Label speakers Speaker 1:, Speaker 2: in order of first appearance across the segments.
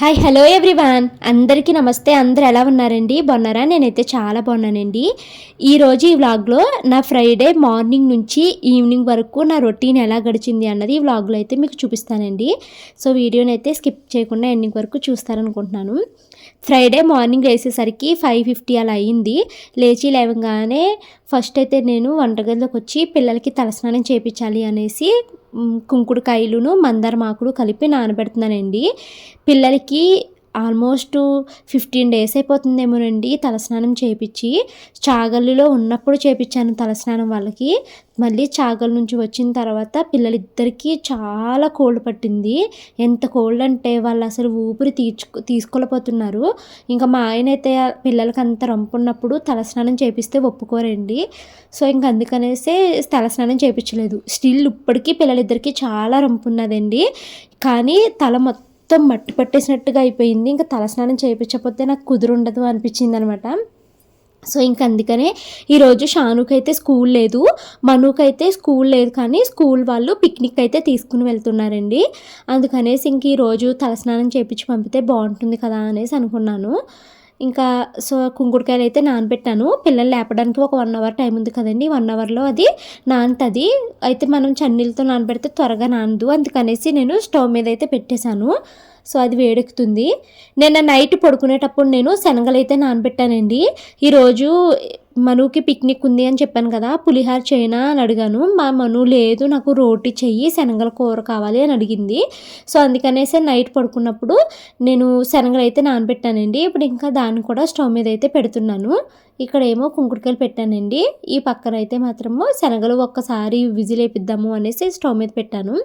Speaker 1: Hi hello everyone. అందరికీ నమస్తే. అందరు ఎలా ఉన్నారండి? బాగున్నారా? నేనైతే చాలా బాగున్నానండి. ఈరోజు ఈ వ్లాగ్లో నా ఫ్రైడే మార్నింగ్ నుంచి ఈవినింగ్ వరకు నా రొటీన్ ఎలా గడిచింది అన్నది ఈ వ్లాగ్లో అయితే మీకు చూపిస్తానండి. సో వీడియోని అయితే స్కిప్ చేయకుండా ఎండింగ్ వరకు చూస్తారనుకుంటున్నాను. ఫ్రైడే మార్నింగ్ వేసేసరికి ఫైవ్ ఫిఫ్టీ అలా అయ్యింది లేచి లేవగానే ఫస్ట్ అయితే నేను వంటగదిలోకి వచ్చి పిల్లలకి తలస్నానం చేయించాలి అనేసి కుంకుడుకాయలును మందార మాకుడు కలిపి నానబెడుతున్నానండి. పిల్లలకి ఆల్మోస్ట్ ఫిఫ్టీన్ డేస్ అయిపోతుందేమోనండి తలస్నానం చేయించి చాగల్లులో ఉన్నప్పుడు చేయించాను తలస్నానం వాళ్ళకి. మళ్ళీ చాగల్ నుంచి వచ్చిన తర్వాత పిల్లలిద్దరికీ చాలా కోల్డ్ పట్టింది. ఎంత కోల్డ్ అంటే వాళ్ళు అసలు ఊపిరి తీర్చుకు తీసుకోలేకపోతున్నారు. ఇంకా మా ఆయన అయితే పిల్లలకి అంత రంపు ఉన్నప్పుడు తలస్నానం చేపిస్తే ఒప్పుకోరండి. సో ఇంక అందుకనేసే తలస్నానం చేయించలేదు స్టిల్ ఇప్పటికీ పిల్లలిద్దరికీ చాలా రంపు ఉన్నదండి కానీ తల మొత్తం మొత్తం మట్టి పట్టేసినట్టుగా అయిపోయింది. ఇంకా తలస్నానం చేయించకపోతే నాకు కుదురుండదు అనిపించింది అనమాట సో ఇంక అందుకనే ఈరోజు షానుకి అయితే స్కూల్ లేదు. మనుకైతే స్కూల్ లేదు కానీ స్కూల్ వాళ్ళు పిక్నిక్ అయితే తీసుకుని వెళ్తున్నారండి. అందుకనేసి ఇంక ఈరోజు తలస్నానం చేయించి పంపితే బాగుంటుంది కదా అనేసి అనుకున్నాను. ఇంకా సో కుంకుడుకాయలు అయితే నానబెట్టాను. పిల్లలు లేపడానికి ఒక వన్ అవర్ టైం ఉంది కదండి. వన్ అవర్లో అది నానుతుంది. అయితే మనం చన్నీళ్ళతో నానబెడితే త్వరగా నానదు. అందుకనేసి నేను స్టవ్ మీద అయితే పెట్టేశాను. సో అది వేడెక్కుతుంది. నిన్న నైట్ పడుకునేటప్పుడు నేను శనగలు అయితే నానబెట్టానండి ఈరోజు మనుకి పిక్నిక్ ఉంది అని చెప్పాను కదా పులిహార చేయనా అని అడిగాను. మా మను లేదు నాకు రోటి చెయ్యి శనగల కూర కావాలి అని అడిగింది. సో అందుకనేసి నైట్ పడుకున్నప్పుడు నేను శనగలు అయితే నానబెట్టానండి. ఇప్పుడు ఇంకా దాన్ని కూడా స్టవ్ మీద అయితే పెడుతున్నాను. ఇక్కడ ఏమో కుంకుడుకాయలు పెట్టానండి. ఈ పక్కన అయితే మాత్రము శనగలు ఒక్కసారి విజిల్ వేపిద్దాము అనేసి స్టవ్ మీద పెట్టాను.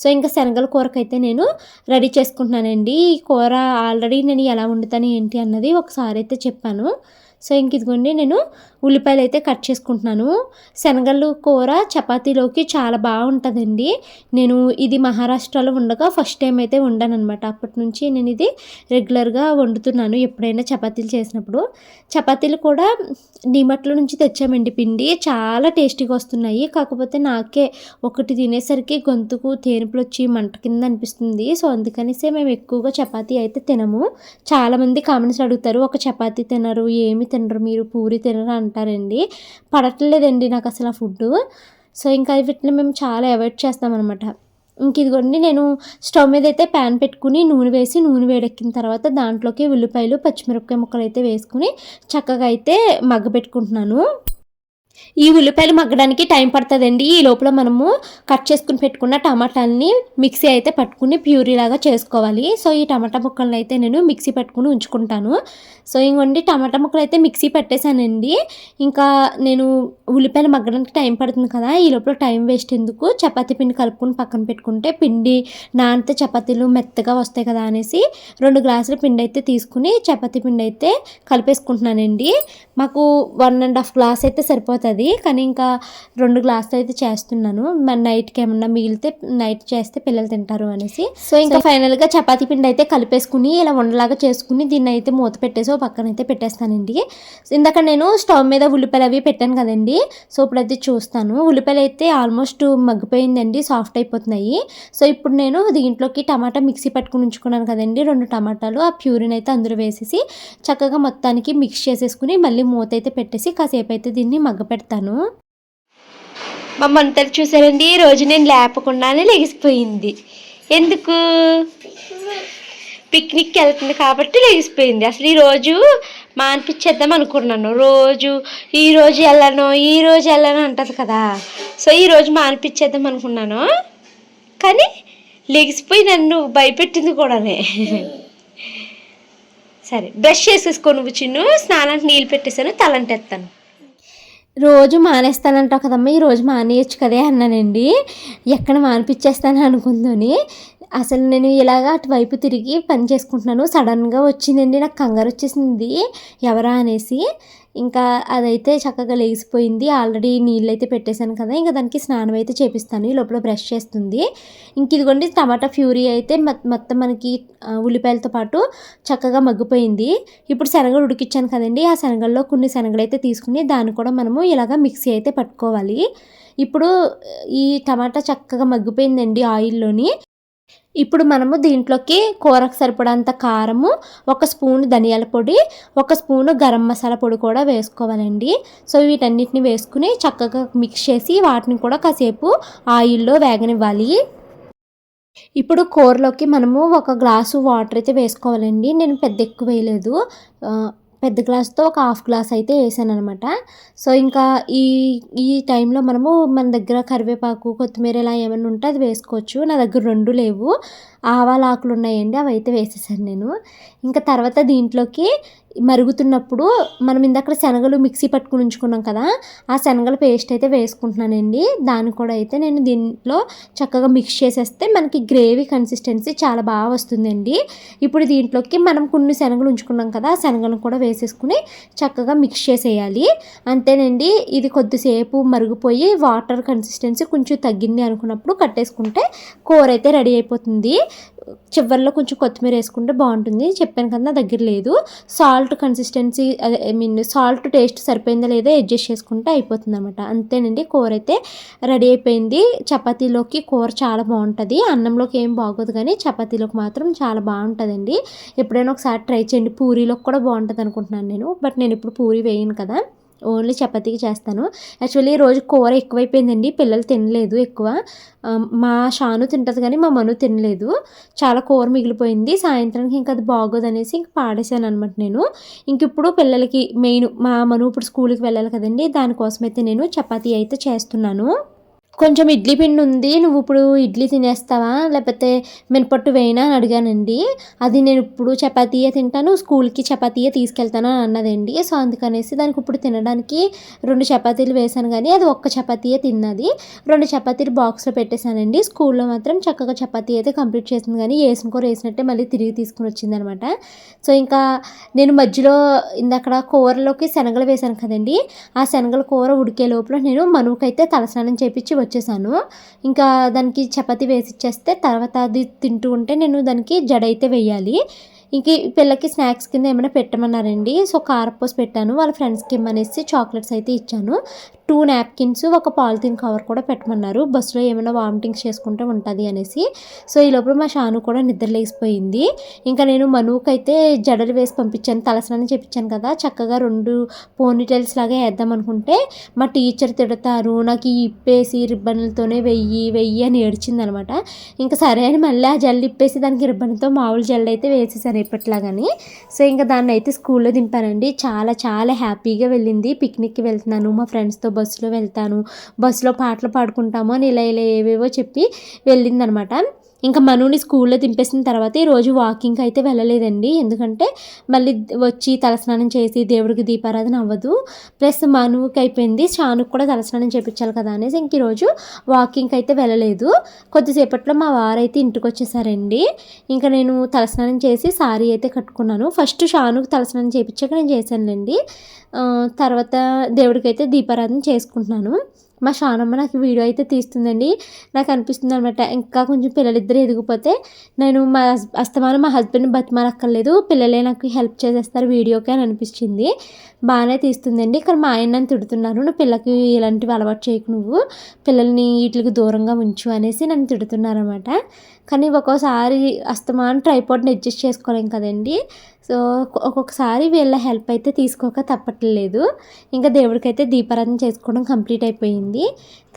Speaker 1: సో ఇంకా శనగల కూరకైతే నేను రెడీ చేసుకుంటున్నానండి. ఈ కూర ఆల్రెడీ నేను ఎలా వండుతాను ఏంటి అన్నది ఒకసారి అయితే చెప్పాను. సో ఇంక ఇదిగోండి నేను ఉల్లిపాయలు అయితే కట్ చేసుకుంటున్నాను. శనగలు కూర చపాతీలోకి చాలా బాగుంటుందండి. నేను ఇది మహారాష్ట్రలో ఉండగా ఫస్ట్ టైం అయితే వండాను అనమాట అప్పటి నుంచి నేను ఇది రెగ్యులర్గా వండుతున్నాను ఎప్పుడైనా చపాతీలు చేసినప్పుడు. చపాతీలు కూడా నిమట్ల నుంచి తెచ్చామండి పిండి. చాలా టేస్టీగా వస్తున్నాయి. కాకపోతే నాకే ఒకటి తినేసరికి గొంతుకు తేనుపులు వచ్చి మంట కింద అనిపిస్తుంది. సో అందుకనేసే మేము ఎక్కువగా చపాతీ అయితే తినము. చాలామంది కామెంట్స్ అడుగుతారు ఒక చపాతీ తినరు ఏమి తినరు మీరు పూరి తినరు? అంటారండి పడట్లేదండి నాకు అసలు ఆ ఫుడ్ సో ఇంకా వీటిని మేము చాలా అవాయిడ్ చేస్తామన్నమాట. ఇంక ఇదిగోండి నేను స్టవ్ మీద అయితే ప్యాన్ పెట్టుకుని నూనె వేసి నూనె వేడెక్కిన తర్వాత దాంట్లోకి ఉల్లిపాయలు పచ్చిమిరపకాయ ముక్కలు అయితే వేసుకుని చక్కగా అయితే మగ్గ పెట్టుకుంటున్నాను. ఈ ఉల్లిపాయలు మగ్గడానికి టైం పడుతుందండి. ఈ లోపల మనము కట్ చేసుకుని పెట్టుకున్న టమాటాలని మిక్సీ అయితే పట్టుకుని ప్యూరీ లాగా చేసుకోవాలి. సో ఈ టమాటా ముక్కలను అయితే నేను మిక్సీ పట్టుకుని ఉంచుకుంటాను. సో ఇంకోండి టమాటా ముక్కలు అయితే మిక్సీ పెట్టేశానండి. ఇంకా నేను ఉల్లిపాయలు మగ్గడానికి టైం పడుతుంది కదా ఈ లోపల టైం వేస్ట్ ఎందుకు? చపాతీ పిండి కలుపుకుని పక్కన పెట్టుకుంటే పిండి నానితే చపాతీలు మెత్తగా వస్తాయి కదా అనేసి రెండు గ్లాసుల పిండి అయితే తీసుకుని చపాతీ పిండి అయితే కలిపేసుకుంటున్నానండి. మాకు వన్ అండ్ హాఫ్ గ్లాస్ అయితే సరిపోతుంది కానీ ఇంకా రెండు గ్లాసులు అయితే చేస్తున్నాను. మన నైట్కి ఏమన్నా మిగిలితే నైట్ చేస్తే పిల్లలు తింటారు అనేసి. సో ఇంకా ఫైనల్గా చపాతీ పిండి అయితే కలిపేసుకుని ఇలా ఉండలాగా చేసుకుని దీన్ని అయితే మూత పెట్టేసి ఓ పక్కన అయితే పెట్టేస్తానండి. ఇందాక నేను స్టవ్ మీద ఉల్లిపాయలు అవి పెట్టాను కదండి. సో ఇప్పుడైతే చూస్తాను. ఉల్లిపాయలు అయితే ఆల్మోస్ట్ మగ్గిపోయిందండి సాఫ్ట్ అయిపోతున్నాయి. సో ఇప్పుడు నేను దీంట్లోకి టమాటా మిక్సీ పట్టుకుని ఉంచుకున్నాను కదండి. రెండు టమాటాలు ఆ ప్యూరిన్ అయితే అందులో వేసేసి చక్కగా మొత్తానికి మిక్స్ చేసేసుకుని మళ్ళీ మూత అయితే పెట్టేసి కాసేపు అయితే దీన్ని మగ్గ పెడతాను. మా మంతలు చూసారండి ఈ రోజు నేను లేపకుండానే లెగిసిపోయింది. ఎందుకు? పిక్నిక్కి వెళ్తుంది కాబట్టి లెగిసిపోయింది. అసలు ఈ రోజు మానిపించేద్దాం అనుకున్నాను. రోజు ఈ రోజు వెళ్ళను ఈ రోజు వెళ్ళను అంటది కదా. సో ఈరోజు మాన్పించేద్దాం మానిపించేద్దాం అనుకున్నాను. కానీ లెగిసిపోయి నన్ను భయపెట్టింది కూడానే. సరే బ్రష్ చేసేసుకో నువ్వు చిన్ను. స్నానానికి నీళ్ళు పెట్టేసాను తలంటేస్తాను రోజు మానేస్తానంటావు కదమ్మా ఈ రోజు మానేయచ్చు కదే అన్నానండి. ఎక్కడ మానిపించేస్తాను అనుకుందని అసలు నేను ఇలాగ అటువైపు తిరిగి పని చేసుకుంటున్నాను సడన్గా వచ్చిందండి నాకు కంగారు వచ్చేసింది ఎవరా అనేసి. ఇంకా అదైతే చక్కగా లేచిపోయింది ఆల్రెడీ నీళ్ళు అయితే పెట్టేశాను కదా ఇంకా దానికి స్నానం అయితే చేపిస్తాను. ఈ లోపల బ్రష్ చేస్తుంది. ఇంక ఇదిగోండి టమాటా ఫ్యూరీ అయితే మొత్తం మనకి ఉల్లిపాయలతో పాటు చక్కగా మగ్గిపోయింది. ఇప్పుడు శనగలు ఉడికిచ్చాను కదండి ఆ శనగల్లో కొన్ని శనగలు అయితే తీసుకుని దాన్ని కూడా మనము ఇలాగ మిక్సీ అయితే పట్టుకోవాలి. ఇప్పుడు ఈ టమాటా చక్కగా మగ్గిపోయిందండి ఆయిల్లోని. ఇప్పుడు మనము దీంట్లోకి కూరకు సరిపడంత కారము ఒక స్పూన్ ధనియాల పొడి ఒక స్పూను గరం మసాలా పొడి కూడా వేసుకోవాలండి. సో వీటన్నిటిని వేసుకుని చక్కగా మిక్స్ చేసి వాటిని కూడా కాసేపు ఆయిల్లో వేగనివ్వాలి. ఇప్పుడు కూరలోకి మనము ఒక గ్లాసు వాటర్ అయితే వేసుకోవాలండి. నేను పెద్ద ఎక్కువ వేయలేదు. పెద్ద గ్లాస్తో ఒక హాఫ్ గ్లాస్ అయితే వేసాను అనమాట సో ఇంకా ఈ ఈ టైంలో మనము మన దగ్గర కరివేపాకు కొత్తిమీర ఇలా ఏమైనా ఉంటే అది వేసుకోవచ్చు. నా దగ్గర రెండు లేవు. ఆవాల ఆకులు ఉన్నాయండి అవి అయితే వేసేసాను నేను. ఇంకా తర్వాత దీంట్లోకి మరుగుతున్నప్పుడు మనం ఇందాక శనగలు మిక్సీ పట్టుకుని ఉంచుకున్నాం కదా ఆ శనగల పేస్ట్ అయితే వేసుకుంటున్నానండి. దాన్ని కూడా అయితే నేను దీంట్లో చక్కగా మిక్స్ చేసేస్తే మనకి గ్రేవీ కన్సిస్టెన్సీ చాలా బాగా వస్తుందండి. ఇప్పుడు దీంట్లోకి మనం కొన్ని శనగలు ఉంచుకున్నాం కదా ఆ శనగలను కూడా వేసేసుకుని చక్కగా మిక్స్ చేసేయాలి. అంతేనండి ఇది కొద్దిసేపు మరుగుపోయి వాటర్ కన్సిస్టెన్సీ కొంచెం తగ్గింది అనుకున్నప్పుడు కట్టేసుకుంటే కూర అయితే రెడీ అయిపోతుంది. చివరిలో కొంచెం కొత్తిమీర వేసుకుంటే బాగుంటుంది. చెప్పాను కదా నా దగ్గర లేదు. సాల్ట్ కన్సిస్టెన్సీ అదే ఐ మీన్ సాల్ట్ టేస్ట్ సరిపోయిందా లేదా అడ్జస్ట్ చేసుకుంటే అయిపోతుంది అనమాట అంతేనండి కూర అయితే రెడీ అయిపోయింది. చపాతీలోకి కూర చాలా బాగుంటుంది. అన్నంలోకి ఏం బాగోదు కానీ చపాతీలోకి మాత్రం చాలా బాగుంటుందండి. ఎప్పుడైనా ఒకసారి ట్రై చేయండి. పూరీలోకి కూడా బాగుంటుంది అనుకుంటున్నాను నేను. బట్ నేను ఇప్పుడు పూరి వేయను కదా. ఓన్లీ చపాతీకి చేస్తాను. యాక్చువల్లీ ఈ రోజు కూర ఎక్కువైపోయిందండి. పిల్లలు తినలేదు ఎక్కువ. మా షాను తింటుంది కానీ మా మను తినలేదు. చాలా కూర మిగిలిపోయింది. సాయంత్రానికి ఇంకా అది బాగోదు అనేసి ఇంక పాడేశాను అనమాట నేను. ఇంక ఇప్పుడు పిల్లలకి మెయిన్ మా మను ఇప్పుడు స్కూల్కి వెళ్ళాలి కదండి. దానికోసమైతే నేను చపాతీ అయితే చేస్తున్నాను. కొంచెం ఇడ్లీ పిండి ఉంది నువ్వు ఇప్పుడు ఇడ్లీ తినేస్తావా? లేకపోతే మినపట్టు వేయినా అని అడిగానండి. అది నేను ఇప్పుడు చపాతీయే తింటాను స్కూల్కి చపాతీయే తీసుకెళ్తాను అని అన్నదండి. సో అందుకనేసి దానికి ఇప్పుడు తినడానికి రెండు చపాతీలు వేశాను కానీ అది ఒక్క చపాతీయే తిన్నది. రెండు చపాతీలు బాక్స్లో పెట్టేశానండి. స్కూల్లో మాత్రం చక్కగా చపాతీ అయితే కంప్లీట్ చేసింది కానీ వేసిన కూర వేసినట్టే మళ్ళీ తిరిగి తీసుకుని వచ్చింది అనమాట సో ఇంకా నేను మధ్యలో ఇందక్కడ కూరలోకి శనగలు వేశాను కదండి. ఆ శనగల కూర ఉడికే లోపల నేను మనువుకైతే తలస్నానం చేపించి వచ్చేసాను. ఇంకా దానికి చపాతీ వేసి ఇచ్చేస్తే తర్వాత అది తింటూ ఉంటే నేను దానికి జడ అయితే వేయాలి. ఇంక ఈ పిల్లకి స్నాక్స్ కింద ఏమైనా పెట్టమన్నారండి. సో కారపోసి పెట్టాను. వాళ్ళ ఫ్రెండ్స్కి ఇమ్మనేసి చాక్లెట్స్ అయితే ఇచ్చాను. టూ నాప్కిన్స్ ఒక పాలిథిన్ కవర్ కూడా పెట్టమన్నారు. బస్సులో ఏమైనా వామిటింగ్స్ చేసుకుంటే ఉంటుంది అనేసి. సో ఈ లోపల మా షాను కూడా నిద్రలేసిపోయింది ఇంకా నేను మనువుకి అయితే జడలు వేసి పంపించాను తలస్నానం చెప్పించాను కదా. చక్కగా రెండు పోనీటైల్స్ లాగా వేద్దాం అనుకుంటే మా టీచర్ తిడతారు నాకు ఈ ఇప్పేసి రిబ్బన్లతోనే వెయ్యి వెయ్యి అని ఏడ్చిందనమాట. ఇంకా సరే అని మళ్ళీ ఆ జల్లు ఇప్పేసి దానికి రిబ్బన్తో మామూలు జల్లు అయితే వేసేసాను ఇప్పట్లాగాని. సో ఇంకా దాన్ని అయితే స్కూల్లో దింపానండి. చాలా చాలా హ్యాపీగా వెళ్ళింది. పిక్నిక్కి వెళ్తున్నాను మా ఫ్రెండ్స్తో బస్సులో వెళ్తాను బస్సులో పాటలు పాడుకుంటాము అని ఇలా ఇలా ఏవేవో చెప్పి వెళ్ళిందనమాట. ఇంకా మనుని స్కూల్లో దింపేసిన తర్వాత ఈరోజు వాకింగ్కి అయితే వెళ్ళలేదండి. ఎందుకంటే మళ్ళీ వచ్చి తలస్నానం చేసి దేవుడికి దీపారాధన అవ్వదు. ప్లస్ మనువుకి అయిపోయింది. షానుకు కూడా తలస్నానం చేయించాలి కదా అనేసి ఇంక ఈరోజు వాకింగ్కి అయితే వెళ్ళలేదు. కొద్దిసేపట్లో మా వారైతే ఇంటికి వచ్చేసారండి. ఇంకా నేను తలస్నానం చేసి సారీ అయితే కట్టుకున్నాను. ఫస్ట్ షానుకు తలస్నానం చేయించాక నేను చేశానులేండి. తర్వాత దేవుడికైతే దీపారాధన చేసుకుంటున్నాను. మా షానమ్మ నాకు వీడియో అయితే తీస్తుందండి. నాకు అనిపిస్తుంది అనమాట ఇంకా కొంచెం పిల్లలిద్దరు ఎదిగిపోతే నేను మా అస్తమానం మా హస్బెండ్ బతిమాలక్కర్లేదు. పిల్లలే నాకు హెల్ప్ చేసేస్తారు వీడియోకి అని అనిపించింది. బాగానే తీస్తుందండి. ఇక్కడ మా ఆయన నన్ను తిడుతున్నారు. నువ్వు పిల్లకి ఇలాంటివి అలవాటు చేయకు నువ్వు. పిల్లల్ని వీటికి దూరంగా ఉంచు అనేసి నన్ను తిడుతున్నారనమాట కానీ ఒక్కోసారి అస్తమానం ట్రైపాడ్ని అడ్జస్ట్ చేసుకోలేం కదండి. సో ఒక్కొక్కసారి వీళ్ళ హెల్ప్ అయితే తీసుకోక తప్పట్లేదు. ఇంకా దేవుడికైతే దీపారాధన చేసుకోవడం కంప్లీట్ అయిపోయింది.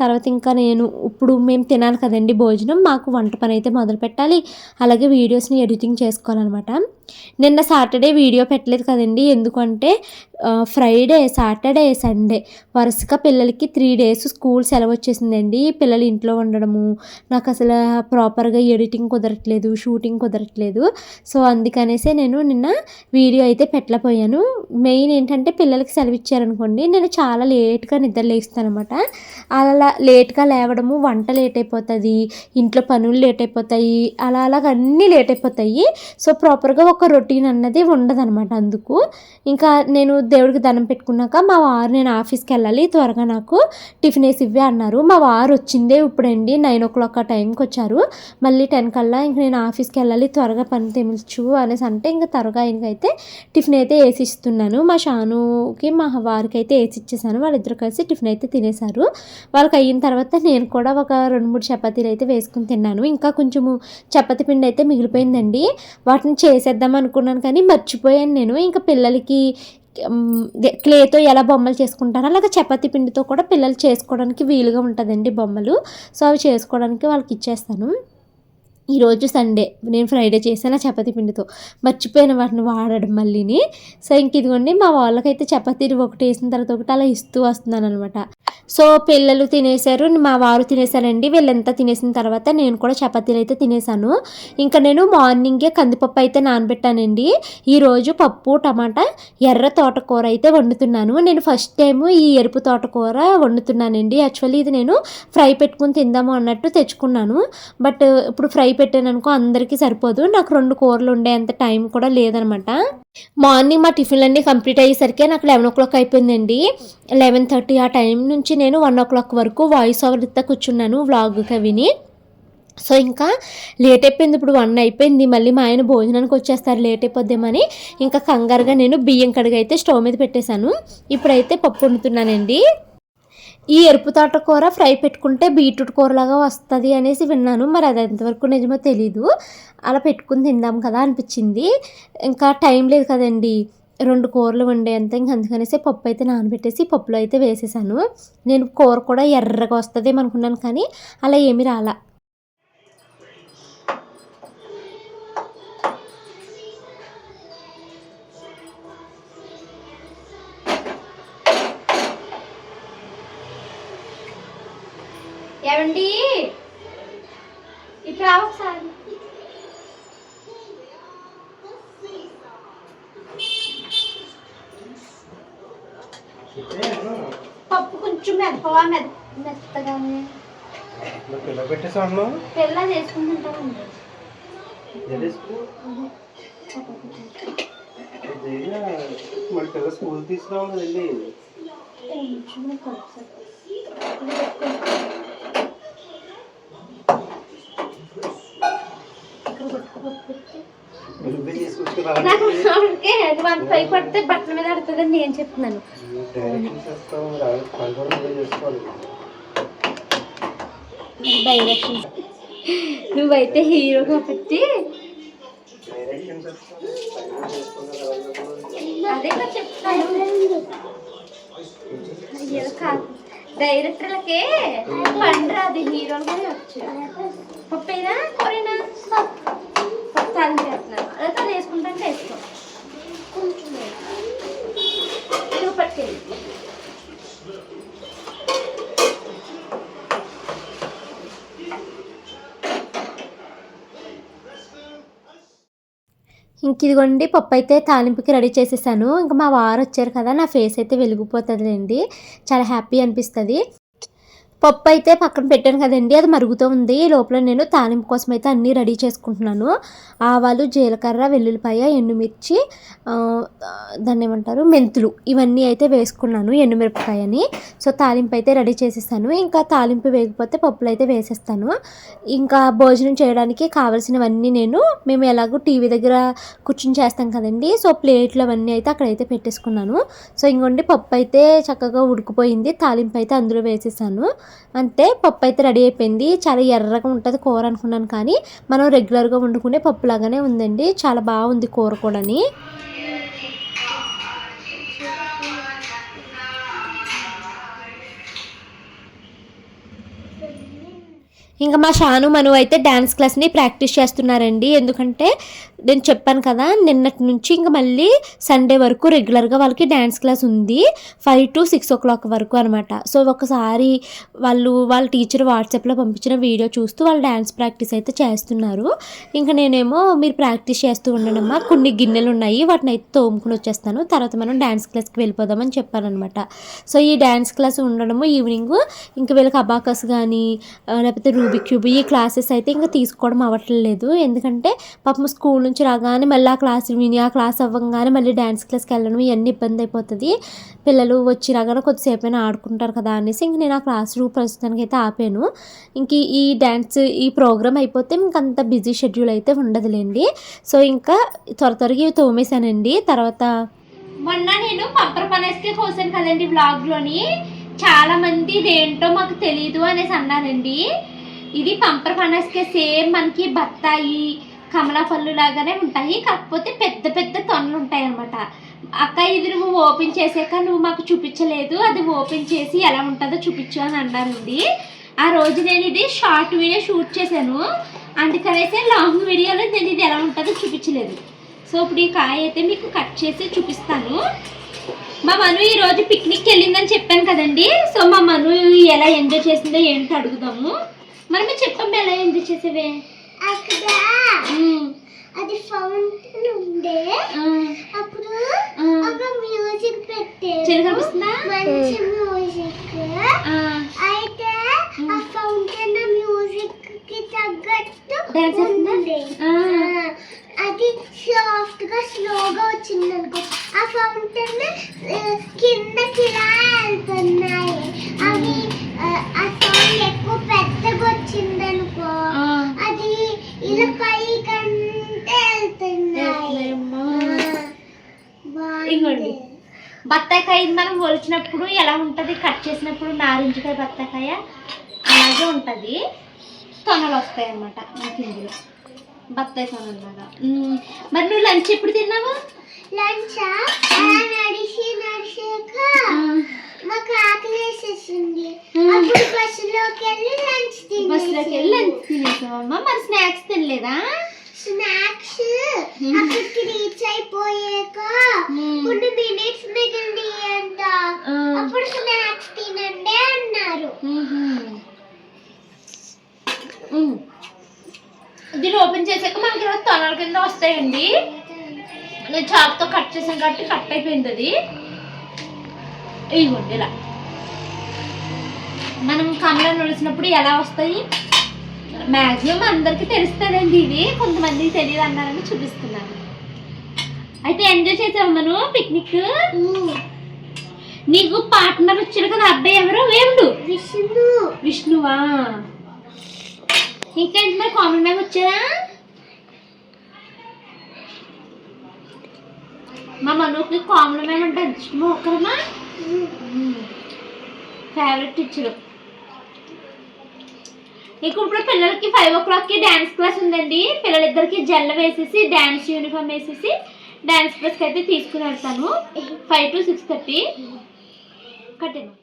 Speaker 1: తర్వాత ఇంకా నేను ఇప్పుడు మేము తినాలి కదండి భోజనం మాకు వంట పని అయితే మొదలు పెట్టాలి. అలాగే వీడియోస్ని ఎడిటింగ్ చేసుకోవాలన్నమాట. నిన్న సాటర్డే వీడియో పెట్టలేదు కదండి. ఎందుకంటే ఫ్రైడే సాటర్డే సండే వరుసగా పిల్లలకి త్రీ డేస్ స్కూల్ సెలవు వచ్చేసిందండి. పిల్లలు ఇంట్లో ఉండడము నాకు అసలు ప్రాపర్గా ఎడిటింగ్ కుదరట్లేదు షూటింగ్ కుదరట్లేదు. సో అందుకనేసే నేను నిన్న వీడియో అయితే పెట్టలేపోయాను మెయిన్ ఏంటంటే పిల్లలకి సెలవు ఇచ్చారనుకోండి నేను చాలా లేట్గా నిద్ర లేస్తాను అనమాట అలా లేట్గా లేవడము వంట లేట్ అయిపోతుంది ఇంట్లో పనులు లేట్ అయిపోతాయి అలా అలాగ అన్నీ లేట్ అయిపోతాయి సో ప్రాపర్గా ఒక రొటీన్ అన్నది ఉండదన్నమాట అందుకు. ఇంకా నేను దేవుడికి దండం పెట్టుకున్నాక మా వారు నేను ఆఫీస్కి వెళ్ళాలి త్వరగా నాకు టిఫిన్ వేసి ఇవ్వే అన్నారు. మా వారు వచ్చిందే ఇప్పుడండి నైన్ ఓ క్లాక్ ఆ టైంకి వచ్చారు. మళ్ళీ టెన్ కల్లా ఇంక నేను ఆఫీస్కి వెళ్ళాలి త్వరగా పని తెమిల్చు అనేసి అంటే ఇంకా త్వరగా ఆయనకైతే టిఫిన్ అయితే వేసి ఇస్తున్నాను. మా షానుకి మా వారికి అయితే వేసి ఇచ్చేసాను. వాళ్ళిద్దరు కలిసి టిఫిన్ అయితే తినేశారు. వాళ్ళకి అయిన తర్వాత నేను కూడా ఒక రెండు మూడు చపాతీలు అయితే వేసుకుని తిన్నాను. ఇంకా కొంచెము చపాతి పిండి అయితే మిగిలిపోయిందండి. వాటిని చేసేద్దాం అనుకున్నాను కానీ మర్చిపోయాను నేను. ఇంకా పిల్లలకి క్లేతో ఎలా బొమ్మలు చేసుకుంటారో అలాగే చపాతీ పిండితో కూడా పిల్లలు చేసుకోవడానికి వీలుగా ఉంటుందండి బొమ్మలు. సో అవి చేసుకోవడానికి వాళ్ళకి ఇచ్చేస్తాను. ఈరోజు సండే నేను ఫ్రైడే చేశాను చపాతీ పిండితో. మర్చిపోయిన వాటిని వాడడం మళ్ళీని. సో ఇంక ఇదిగోండి మా వాళ్ళకైతే చపాతీలు ఒకటి వేసిన తర్వాత ఒకటి అలా ఇస్తూ వస్తున్నాను అనమాట సో పిల్లలు తినేశారు మా వారు తినేశారండి. వీళ్ళంతా తినేసిన తర్వాత నేను కూడా చపాతీలు అయితే తినేసాను ఇంకా నేను మార్నింగే కందిపప్పు అయితే నానబెట్టానండి. ఈరోజు పప్పు టమాటా ఎర్ర తోటకూర అయితే వండుతున్నాను. నేను ఫస్ట్ టైం ఈ ఎరుపు తోటకూర వండుతున్నానండి. యాక్చువల్లీ ఇది నేను ఫ్రై పెట్టుకుని తిందాము అన్నట్టు తెచ్చుకున్నాను. బట్ ఇప్పుడు ఫ్రై పెట్టాను అనుకో అందరికీ సరిపోదు. నాకు రెండు కూరలు ఉండేంత టైం కూడా లేదనమాట. మార్నింగ్ మా టిఫిన్లు అన్నీ కంప్లీట్ అయ్యేసరికి నాకు లెవెన్ ఓ క్లాక్ అయిపోయిందండి. లెవెన్ థర్టీ ఆ టైం నుంచి నేను వన్ ఓ క్లాక్ వరకు వాయిస్ ఓవర్ ఇస్తా కూర్చున్నాను వ్లాగ్ విని సో ఇంకా లేట్ అయిపోయింది. ఇప్పుడు వన్ అయిపోయింది. మళ్ళీ మా ఆయన భోజనానికి వచ్చేస్తారు. లేట్ అయిపోద్దామని ఇంకా కంగారుగా నేను బియ్యం కడిగైతే అయితే స్టవ్ మీద పెట్టేశాను. ఇప్పుడైతే పప్పు వండుతున్నానండి. ఈ ఎరుపు తోటకూర ఫ్రై పెట్టుకుంటే బీట్రూట్ కూరలాగా వస్తుంది అనేసి విన్నాను. మరి అది ఎంతవరకు నిజమో తెలీదు. అలా పెట్టుకుని తిందాం కదా అనిపించింది. ఇంకా టైం లేదు కదండి. రెండు కూరలు వండేంత ఇంక అందుకనేసి పప్పు అయితే నానబెట్టేసి పప్పులో అయితే వేసేసాను. నేను కూర కూడా ఎర్రగా వస్తుంది అనుకున్నాను కానీ అలా ఏమీ రాలా. ఏమండి? ఇట్లా ఒకసారి. పప్పు కొంచెం మెదపవా? మెద మెత్తగానే.
Speaker 2: పిల్ల పెట్టేసా అన్నావు
Speaker 1: పిల్ల చేసుకుంటుంటామండి.
Speaker 2: మరి పిల్ల స్కూల్ తీసుకురావాలి కదండి
Speaker 1: కొంచెం కలుపు
Speaker 2: నువ్వే తీసుకొచ్చి
Speaker 1: నాకు వన్ ఫైవ్ పడితే బట్టల మీద ఆడుతుందని నేను చెప్తున్నాను.
Speaker 2: డైరెక్షన్
Speaker 1: నువ్వైతే హీరో కాబట్టి అదే చెప్తాను డైరెక్టర్లకే పని రాదు హీరోలు కూడా వచ్చు పప్పేనా కూరైనా? పప్పు తాలింపు చేస్తున్నాను వేసుకుంటాను వేసుకో. నువ్వు పట్టుకెళ్ళి ఇంక ఇదిగోండి పప్పు అయితే తాలింపుకి రెడీ చేసేసాను. ఇంకా మా వారు వచ్చారు కదా నా ఫేస్ అయితే వెలిగిపోతుందిలేండి. చాలా హ్యాపీ అనిపిస్తుంది. పప్పు అయితే పక్కన పెట్టాను కదండి అది మరుగుతూ ఉంది. ఈ లోపల నేను తాలింపు కోసం అయితే అన్నీ రెడీ చేసుకుంటున్నాను. ఆవాలు జీలకర్ర వెల్లుల్లిపాయ ఎండుమిర్చి దాన్ని ఏమంటారు మెంతులు ఇవన్నీ అయితే వేసుకున్నాను ఎండుమిరపకాయని. సో తాలింపు అయితే రెడీ చేసేస్తాను. ఇంకా తాలింపు వేయకపోతే పప్పులు అయితే వేసేస్తాను. ఇంకా భోజనం చేయడానికి కావాల్సినవన్నీ నేను మేము ఎలాగో టీవీ దగ్గర కూర్చుని చేస్తాం కదండి. సో ప్లేట్లు అవన్నీ అయితే అక్కడైతే పెట్టేసుకున్నాను. సో ఇంకొండి పప్పు అయితే చక్కగా ఉడికిపోయింది. తాలింపు అయితే అందులో వేసేసాను. అంతే పప్పు అయితే రెడీ అయిపోయింది. చాలా ఎర్రగా ఉంటుంది కూర అనుకున్నాను కానీ మనం రెగ్యులర్గా వండుకునే పప్పు లాగానే ఉందండి. చాలా బాగుంది కూర కూడాని. ఇంకా మా షాను మను అయితే డ్యాన్స్ క్లాస్ని ప్రాక్టీస్ చేస్తున్నారండి. ఎందుకంటే నేను చెప్పాను కదా నిన్నటి నుంచి ఇంకా మళ్ళీ సండే వరకు రెగ్యులర్గా వాళ్ళకి డ్యాన్స్ క్లాస్ ఉంది. Five to six o'clock వరకు అనమాట సో ఒకసారి వాళ్ళు వాళ్ళ టీచర్ వాట్సాప్లో పంపించిన వీడియో చూస్తూ వాళ్ళు డ్యాన్స్ ప్రాక్టీస్ అయితే చేస్తున్నారు. ఇంకా నేనేమో మీరు ప్రాక్టీస్ చేస్తూ ఉండడమ్మా కొన్ని గిన్నెలు ఉన్నాయి వాటిని అయితే తోముకుని వచ్చేస్తాను. తర్వాత మనం డ్యాన్స్ క్లాస్కి వెళ్ళిపోదామని చెప్పానమాట సో ఈ డ్యాన్స్ క్లాస్ ఉండడము ఈవినింగ్ ఇంకా వీళ్ళకి అబాకస్ కానీ లేకపోతే రూ క్యూబీ ఈ క్లాసెస్ అయితే ఇంకా తీసుకోవడం అవ్వట్లేదు ఎందుకంటే పాపం స్కూల్ నుంచి రాగానే మళ్ళీ ఆ క్లాస్ విని ఆ క్లాస్ అవ్వగానే మళ్ళీ డ్యాన్స్ క్లాస్కి వెళ్ళడం ఇవన్నీ ఇబ్బంది అయిపోతుంది. పిల్లలు వచ్చి రాగానే కొద్దిసేపు అయినా ఆడుకుంటారు కదా అనేసి ఇంక నేను ఆ క్లాస్ రూమ్ ప్రస్తుతానికి అయితే ఆపాను. ఇంక ఈ డ్యాన్స్ ఈ ప్రోగ్రామ్ అయిపోతే ఇంక అంత బిజీ షెడ్యూల్ అయితే ఉండదులేండి. సో ఇంకా త్వర త్వరగా ఇవి తోమేశానండి. తర్వాత మొన్న నేను పంపర్ పనేస్తే కోసాను కదండి బ్లాగ్లోని చాలా మంది ఇదేంటో మాకు తెలియదు అనేసి అన్నారండి. ఇది పంపర్ ఫనస్కే సేమ్ మనకి బత్తాయి కమలా పళ్ళు లాగానే ఉంటాయి. కాకపోతే పెద్ద పెద్ద తొనలు ఉంటాయి అనమాట అక్క ఇది నువ్వు ఓపెన్ చేసాక నువ్వు మాకు చూపించలేదు. అది ఓపెన్ చేసి ఎలా ఉంటుందో చూపించు అని అన్నారండి ఆ రోజు నేను ఇది షార్ట్ వీడియో షూట్ చేశాను. అందుకనేసి లాంగ్ వీడియోలో నేను ఇది ఎలా ఉంటుందో చూపించలేదు. సో ఇప్పుడు ఈ కాయ అయితే మీకు కట్ చేసి చూపిస్తాను. మా మను ఈరోజు పిక్నిక్కి వెళ్ళిందని చెప్పాను కదండి. సో మా మను ఎలా ఎంజాయ్ చేసిందో ఏంటో అడుగుదాము. మరి మీరు చెప్పమ్మా ఎలా ఎంజాయ్ చేసేవే?
Speaker 3: అక్కడ అది ఫౌంటైన్ ఉండే. అప్పుడు. ఒక మ్యూజిక్ పెట్టారు? మంచి మ్యూజిక్ అయితే ఆ ఫౌంటైన్ మ్యూజిక్కి తగ్గట్టు అది సాఫ్ట్గా స్లోగా వచ్చింది అనుకో ఆ ఫౌంటైన్ కిందకి ఇలా వెళ్తున్నాయి అవి ఆ, ఆ సౌండ్ ఎక్కువ పెద్దగా వచ్చింది అనుకో
Speaker 1: ఆ.
Speaker 3: అది ఇలా పైకంటే వెళ్తున్నాయి
Speaker 1: ఎట్లేమ్మా?
Speaker 3: బాగుంది.
Speaker 1: ఇదిగోండి. ఒలిచినప్పుడు ఎలా ఉంటుంది? కట్ చేసినప్పుడు నారింజకాయ బత్తాకాయ అలాగే ఉంటుంది. తొనలు వస్తాయి అన్నమాట మనకి ఇందులో. బత్తాయి తొనలాగా ఉమ్, మరి నువ్వు లంచ్ ఎప్పుడు తిన్నావు?
Speaker 3: లంచ్? నడిచి నడిచాక మాకు ఆకలి వేసేసింది. బస్సులోకి వెళ్ళి లంచ్
Speaker 1: బస్సులోకి వెళ్ళి లంచ్ తినేసావమ్మా. మరి స్నాక్స్ తినలేదా?
Speaker 3: స్నాక్స్ అక్కడికి రీచ్ అయిపోయాక. కొన్ని మినిట్స్ మిగిలింది అంట. అప్పుడు స్నాక్స్ తినండి అన్నారు.
Speaker 1: దీన్ని ఓపెన్ చేసాక మనకి ఈరోజు తొనల కింద వస్తాయండి. నేను చాక్తో కట్ చేసాను కాబట్టి కట్ అయిపోయింది అది. ఇదిగోండి ఇలా. మనం కమల నడిచినప్పుడు ఎలా వస్తాయి? మ్యాక్సిమం అందరికీ తెలుస్తుందండి ఇది కొంతమందికి తెలియదు అన్నారని చూపిస్తున్నాను. అయితే ఎంజాయ్ చేసావు మనం? పిక్నిక్. నీకు పార్ట్నర్ వచ్చాడు కదా అబ్బాయి ఎవరు? వేముడు.
Speaker 3: విష్ణు.
Speaker 1: విష్ణువా? ఇంకేంటి మరి? కామన్ మ్యామ్ వచ్చారా? మా మనుకి కామన్ మ్యామ్ అంటే ఇష్టమో ఒక్కరమ్మా ఫేవరెట్ టీచరు నీకు ఇప్పుడు పిల్లలకి ఫైవ్ ఓ క్లాక్కి డ్యాన్స్ క్లాస్ ఉందండి. పిల్లలిద్దరికి జల్ల వేసేసి డ్యాన్స్ యూనిఫామ్ వేసేసి డ్యాన్స్ క్లాస్కి అయితే తీసుకుని వెళ్తాను. ఫైవ్ టు సిక్స్ థర్టీ కట్టాను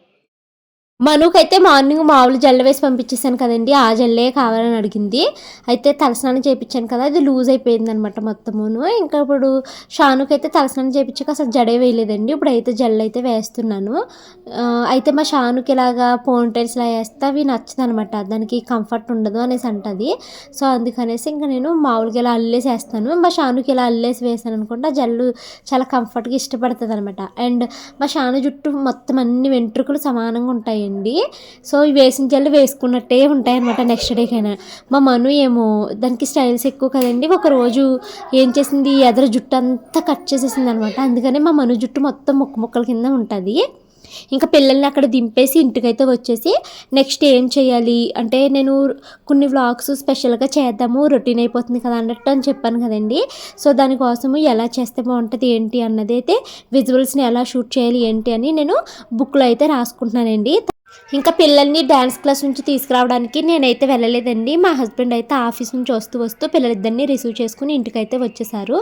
Speaker 1: మనుకైతే మార్నింగ్ మామూలు జల్ల వేసి పంపించేసాను కదండి ఆ జల్లే కావాలని అడిగింది. అయితే తలస్నానం చేయించాను కదా అది లూజ్ అయిపోయింది అనమాట మొత్తమును. ఇంకా ఇప్పుడు షానుకైతే తలస్నానం చేయించాక అసలు జడే వేయలేదండి ఇప్పుడు అయితే జల్ అయితే వేస్తున్నాను. అయితే మా షానుకి ఇలాగా పోన్టైల్స్లా వేస్తే అవి నచ్చదు అనమాట దానికి కంఫర్ట్ ఉండదు అనేసి అంటది. సో అందుకనేసి ఇంకా నేను మామూలుగా ఇలా అల్లేసి వేస్తాను. మా షానుకి ఇలా అల్లేసి వేసాను అనుకుంటే ఆ జల్లు చాలా కంఫర్ట్గా ఇష్టపడుతుంది అనమాట అండ్ మా షాను జుట్టు మొత్తం అన్ని వెంట్రుకలు సమానంగా ఉంటాయి. ఉంటాయండి సో ఈ వేసిన జల్లు వేసుకున్నట్టే ఉంటాయన్నమాట నెక్స్ట్ డేకైనా మా మను ఏమో దానికి స్టైల్స్ ఎక్కువ కదండి. ఒక రోజు ఏం చేసింది? ఎదర జుట్టు అంతా కట్ చేసేసింది అనమాట అందుకనే మా మను జుట్టు మొత్తం ముక్క ముక్కల కింద ఉంటుంది. ఇంకా పిల్లల్ని అక్కడ దింపేసి ఇంటికైతే వచ్చేసి నెక్స్ట్ ఏం చేయాలి? అంటే నేను కొన్ని వ్లాగ్స్ స్పెషల్గా చేద్దాము రొటీన్ అయిపోతుంది కదా అన్నట్టు అని చెప్పాను కదండి. సో దానికోసము ఎలా చేస్తే బాగుంటుంది ఏంటి అన్నది అయితే విజువల్స్ని ఎలా షూట్ చేయాలి ఏంటి అని నేను బుక్లో అయితే రాసుకుంటున్నానండి. ఇంకా పిల్లల్ని డ్యాన్స్ క్లాస్ నుంచి తీసుకురావడానికి నేనైతే వెళ్ళలేదండి. మా హస్బెండ్ అయితే ఆఫీస్ నుంచి వస్తూ వస్తూ పిల్లలిద్దరిని రిసీవ్ చేసుకుని ఇంటికైతే వచ్చేసారు.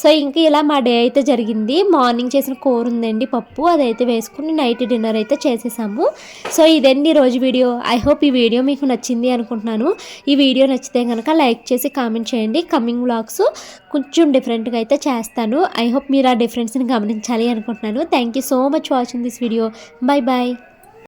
Speaker 1: సో ఇంకా ఇలా మా డే అయితే జరిగింది. మార్నింగ్ చేసిన కూర ఉందండి పప్పు. అదైతే వేసుకుని నైట్ డిన్నర్ అయితే చేసేసాము. సో ఇదండి రోజు వీడియో. ఐ హోప్ ఈ వీడియో మీకు నచ్చింది అనుకుంటున్నాను. ఈ వీడియో నచ్చితే కనుక లైక్ చేసి కామెంట్ చేయండి. కమింగ్ వ్లాగ్స్ కొంచెం డిఫరెంట్గా అయితే చేస్తాను. ఐ హోప్ మీరు ఆ డిఫరెన్స్ని గమనించాలి అనుకుంటున్నాను. Thank you so much watching this video. Bye bye